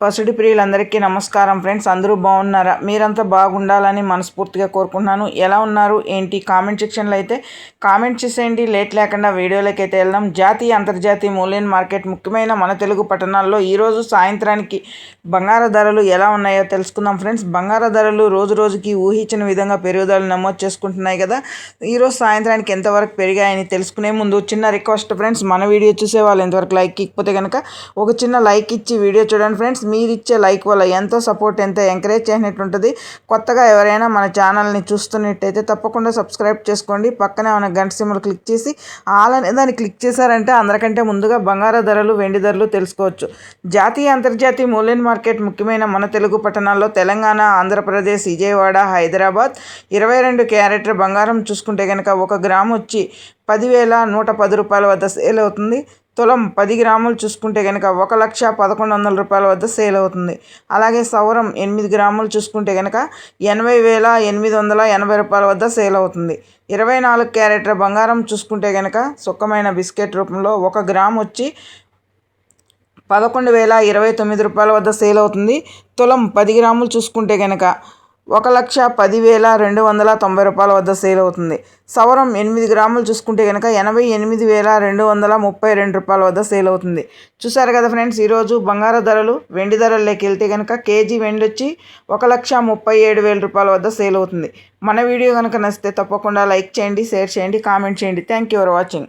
పసుడి ప్రియులందరికీ నమస్కారం ఫ్రెండ్స్. అందరూ బాగున్నారా? మీరంతా బాగుండాలని మనస్ఫూర్తిగా కోరుకుంటున్నాను. ఎలా ఉన్నారు? ఏంటి? కామెంట్ సెక్షన్లో అయితే కామెంట్ చేసేయండి. లేట్ లేకుండా వీడియోలోకి అయితే వెళ్దాం. జాతీయ అంతర్జాతీయ మూల్యం మార్కెట్ ముఖ్యమైన మన తెలుగు పట్టణాల్లో ఈరోజు సాయంత్రానికి బంగారు ధరలు ఎలా ఉన్నాయో తెలుసుకుందాం ఫ్రెండ్స్. బంగారు ధరలు రోజు రోజుకి ఊహించిన విధంగా పెరుగుదలు నమోదు చేసుకుంటున్నాయి కదా. ఈరోజు సాయంత్రానికి ఎంతవరకు పెరిగాయని తెలుసుకునే ముందు చిన్న రిక్వెస్ట్ ఫ్రెండ్స్. మన వీడియో చూసే వాళ్ళు ఎంతవరకు లైక్ ఇకపోతే కనుక ఒక చిన్న లైక్ ఇచ్చి వీడియో చూడండి ఫ్రెండ్స్. మీరు ఇచ్చే లైక్ వల్ల ఎంతో సపోర్ట్ ఎంతో ఎంకరేజ్ చేసినట్టు ఉంటుంది కొత్తగా ఎవరైనా మన ఛానల్ని చూస్తున్నట్టయితే తప్పకుండా సబ్స్క్రైబ్ చేసుకోండి. పక్కనే ఉన్న గంట సింబల్ క్లిక్ చేసి ఆల్ అనే దాన్ని క్లిక్ చేశారంటే అందరికంటే ముందుగా బంగారు ధరలు వెండి ధరలు తెలుసుకోవచ్చు. జాతీయ అంతర్జాతీయ మూల్యం మార్కెట్ ముఖ్యమైన మన తెలుగు పట్టణాల్లో తెలంగాణ ఆంధ్రప్రదేశ్ విజయవాడ హైదరాబాద్ ఇరవై రెండు క్యారెట్ల బంగారం చూసుకుంటే కనుక ఒక గ్రాము వచ్చి పదివేల నూట పది రూపాయల వద్ద సేల్ అవుతుంది. తులం పది గ్రాములు చూసుకుంటే కనుక ఒక లక్ష పదకొండు వందల రూపాయల వద్ద సేల్ అవుతుంది. అలాగే సౌరం ఎనిమిది గ్రాములు చూసుకుంటే కనుక ఎనభై వేల ఎనిమిది వందల ఎనభై రూపాయల వద్ద సేల్ అవుతుంది. ఇరవై నాలుగు క్యారెట్ల బంగారం చూసుకుంటే కనుక సుఖమైన బిస్కెట్ రూపంలో ఒక గ్రామ్ వచ్చి పదకొండు వేల ఇరవై తొమ్మిది రూపాయల వద్ద సేల్ అవుతుంది. తులం పది గ్రాములు చూసుకుంటే కనుక ఒక లక్ష పదివేల రెండు వందల తొంభై రూపాయల వద్ద సేల్ అవుతుంది. సవరం ఎనిమిది గ్రాములు చూసుకుంటే కనుక ఎనభై ఎనిమిది వేల రెండు వందల ముప్పై రెండు రూపాయల వద్ద సేల్ అవుతుంది. చూసారు కదా ఫ్రెండ్స్ ఈరోజు బంగారు ధరలు వెండి ధరల్లోకి వెళ్తే కనుక కేజీ వెండి వచ్చి ఒక లక్ష ముప్పై ఏడు వేల రూపాయల వద్ద సేల్ అవుతుంది. మన వీడియో కనుక నచ్చితే తప్పకుండా లైక్ చేయండి షేర్ చేయండి కామెంట్ చేయండి. Thank you for watching